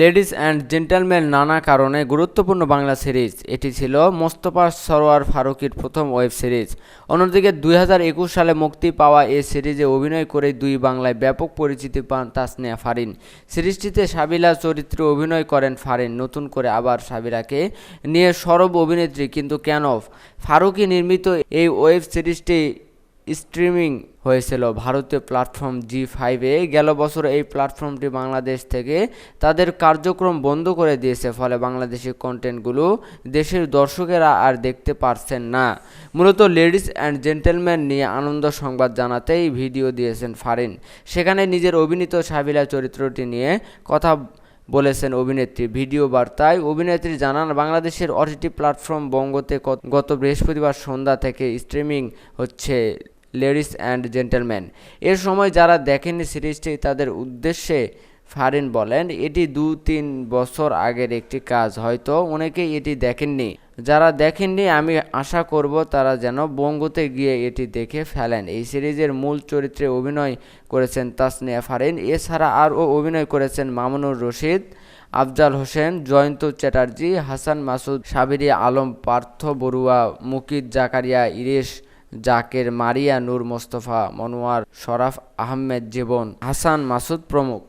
Ladies and gentleman নানা কারণে গুরুত্বপূর্ণ বাংলা সিরিজ। এটি ছিল মোস্তফা সরোয়ার ফারুকির প্রথম ওয়েব সিরিজ। অন্যদিকে দুই হাজার একুশ সালে মুক্তি পাওয়া এই সিরিজে অভিনয় করে দুই বাংলায় ব্যাপক পরিচিতি পান তাসনিয়া ফারিন। সিরিজটিতে সাবিলা চরিত্রে অভিনয় করেন ফারিন। নতুন করে আবার সাবিরাকে নিয়ে সরব অভিনেত্রী কিন্তু কেন? ফারুকি নির্মিত এই ওয়েব সিরিজটি স্ট্রিমিং হয়েছিল। ভারতীয় প্ল্যাটফর্ম জি ফাইভে গেল বছর এই প্ল্যাটফর্মটি বাংলাদেশ থেকে তাদের কার্যক্রম বন্ধ করে দিয়েছে, ফলে বাংলাদেশি কন্টেন্টগুলো দেশের দর্শকেরা আর দেখতে পারছেন না। মূলত লেডিস অ্যান্ড জেন্টেলম্যান নিয়ে আনন্দ সংবাদ জানাতেই ভিডিও দিয়েছেন ফারিন। সেখানে নিজের অভিনীত সাবিলা চরিত্রটি নিয়ে কথা বলেছেন অভিনেত্রী। ভিডিও বার্তায় অভিনেত্রী জানান, বাংলাদেশের ওটিটি প্ল্যাটফর্ম বঙ্গতে গত বৃহস্পতিবার সন্ধ্যা থেকে স্ট্রিমিং হচ্ছে। Ladies and gentleman. এর সময় যারা দেখেননি সিরিজটি, তাদের উদ্দেশ্যে ফারিন বলেন, এটি দু তিন বছর আগের একটি কাজ, হয়তো অনেকেই এটি দেখেননি। যারা দেখেননি, আমি আশা করব তারা যেন বঙ্গতে গিয়ে এটি দেখে ফেলেন। এই সিরিজের মূল চরিত্রে অভিনয় করেছেন তাসনিয়া ফারিন, এছাড়া আরও অভিনয় করেছেন মামুনুর রশিদ, আফজাল হোসেন, জয়ন্ত চ্যাটার্জি, হাসান মাসুদ সাবিরি আলম, পার্থ বড়ুয়া মুকিদ জাকারিয়া, ইরেশ জাকের মারিয়া নূর মোস্তফা মনোয়ার শরাফ আহমেদ জীবন হাসান মাসুদ প্রমুখ।